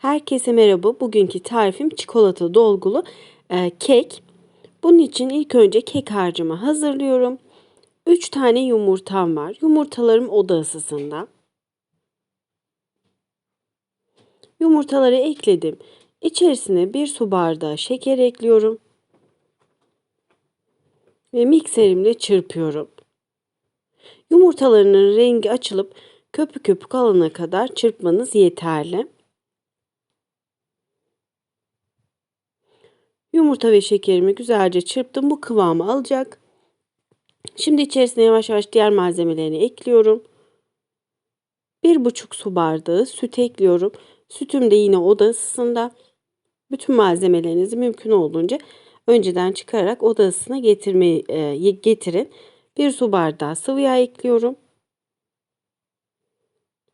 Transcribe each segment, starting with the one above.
Herkese merhaba. Bugünkü tarifim çikolata dolgulu e, kek. Bunun için ilk önce kek harcımı hazırlıyorum. 3 tane yumurtam var. Yumurtalarım oda ısısında. Yumurtaları ekledim. İçerisine 1 su bardağı şeker ekliyorum. Ve mikserimle çırpıyorum. Yumurtalarının rengi açılıp köpük köpük alana kadar çırpmanız yeterli. Yumurta ve şekerimi güzelce çırptım. Bu kıvamı alacak. Şimdi içerisine yavaş yavaş diğer malzemelerini ekliyorum. Bir buçuk su bardağı süt ekliyorum. Sütüm de yine oda ısısında. Bütün malzemelerinizi mümkün olduğunca önceden çıkararak oda ısısına getirmeyi e, getirin. Bir su bardağı sıvı yağ ekliyorum.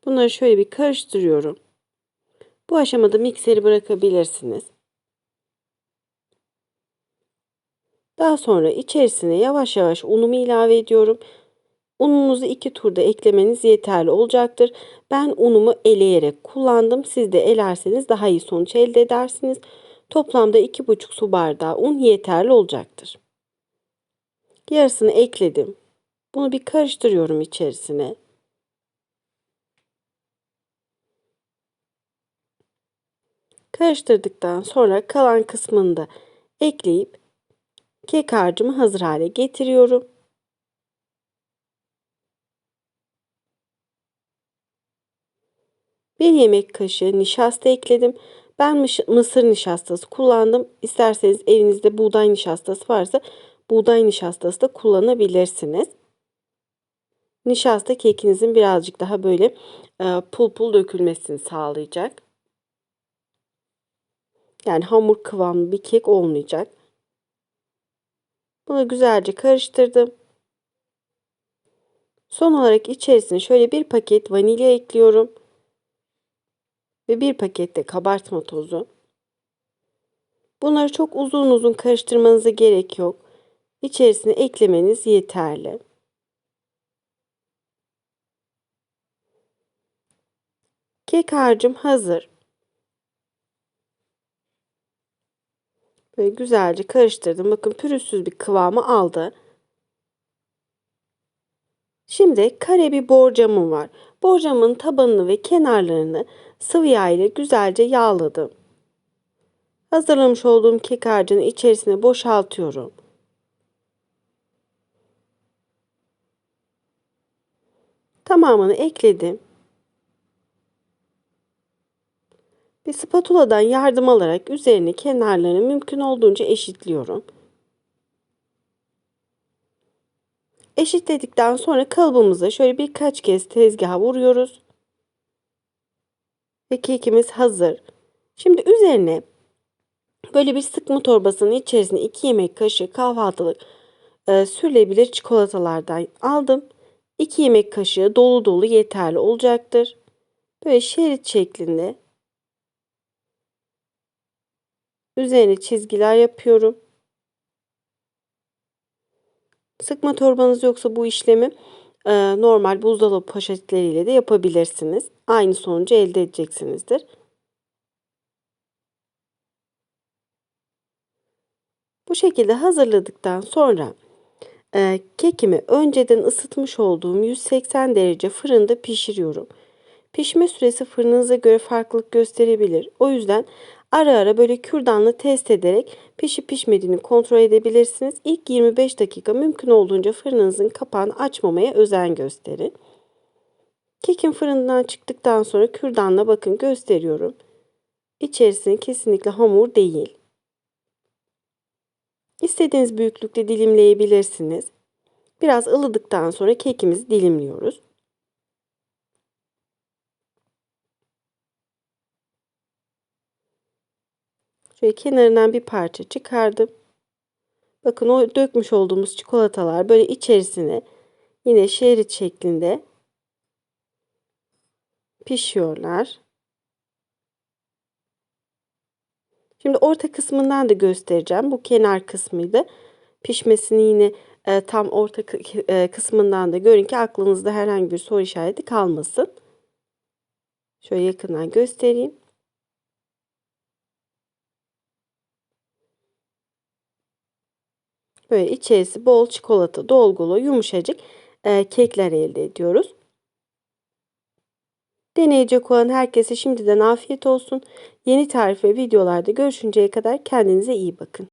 Bunları şöyle bir karıştırıyorum. Bu aşamada mikseri bırakabilirsiniz. Daha sonra içerisine yavaş yavaş unumu ilave ediyorum. Ununuzu iki turda eklemeniz yeterli olacaktır. Ben unumu eleyerek kullandım. Siz de elerseniz daha iyi sonuç elde edersiniz. Toplamda 2,5 su bardağı un yeterli olacaktır. Yarısını ekledim. Bunu bir karıştırıyorum içerisine. Karıştırdıktan sonra kalan kısmını da ekleyip Kek harcımı hazır hale getiriyorum. Bir yemek kaşığı nişasta ekledim. Ben mısır nişastası kullandım. İsterseniz evinizde buğday nişastası varsa buğday nişastası da kullanabilirsiniz. Nişasta kekinizin birazcık daha böyle e, pul pul dökülmesini sağlayacak. Yani hamur kıvamlı bir kek olmayacak. Bunu güzelce karıştırdım. Son olarak içerisine şöyle bir paket vanilya ekliyorum. Ve bir paket de kabartma tozu. Bunları çok uzun uzun karıştırmanıza gerek yok. İçerisine eklemeniz yeterli. Kek harcım hazır. Böyle güzelce karıştırdım. Bakın pürüzsüz bir kıvamı aldı. Şimdi kare bir borcamım var. Borcamın tabanını ve kenarlarını sıvı yağ ile güzelce yağladım. Hazırlamış olduğum kek harcını içerisine boşaltıyorum. Tamamını ekledim. Bir spatuladan yardım alarak üzerini kenarlarını mümkün olduğunca eşitliyorum. Eşitledikten sonra kalıbımıza şöyle birkaç kez tezgaha vuruyoruz. Ve kekimiz hazır. Şimdi üzerine böyle bir sıkma torbasının içerisine 2 yemek kaşığı kahvaltılık e, sürülebilir çikolatalardan aldım. 2 yemek kaşığı dolu dolu yeterli olacaktır. Böyle şerit şeklinde Üzerine çizgiler yapıyorum. Sıkma torbanız yoksa bu işlemi e, normal buzdolabı poşetleriyle de yapabilirsiniz. Aynı sonucu elde edeceksinizdir. Bu şekilde hazırladıktan sonra e, kekimi önceden ısıtmış olduğum 180 derece fırında pişiriyorum. Pişme süresi fırınınıza göre farklılık gösterebilir. O yüzden Ara ara böyle kürdanla test ederek pişip pişmediğini kontrol edebilirsiniz. İlk 25 dakika mümkün olduğunca fırınınızın kapağını açmamaya özen gösterin. Kekin fırından çıktıktan sonra kürdanla bakın gösteriyorum. İçerisinde kesinlikle hamur değil. İstediğiniz büyüklükte dilimleyebilirsiniz. Biraz ılıdıktan sonra kekimizi dilimliyoruz. Şöyle kenarından bir parça çıkardım. Bakın o dökmüş olduğumuz çikolatalar böyle içerisine yine şerit şeklinde pişiyorlar. Şimdi orta kısmından da göstereceğim. Bu kenar kısmıydı. Pişmesini yine e, tam orta e, kısmından da görün ki aklınızda herhangi bir soru işareti kalmasın. Şöyle yakından göstereyim. Böyle içerisi bol çikolata, dolgulu, yumuşacık e, kekler elde ediyoruz. Deneyecek olan herkese şimdiden afiyet olsun. Yeni tarif ve videolarda görüşünceye kadar kendinize iyi bakın.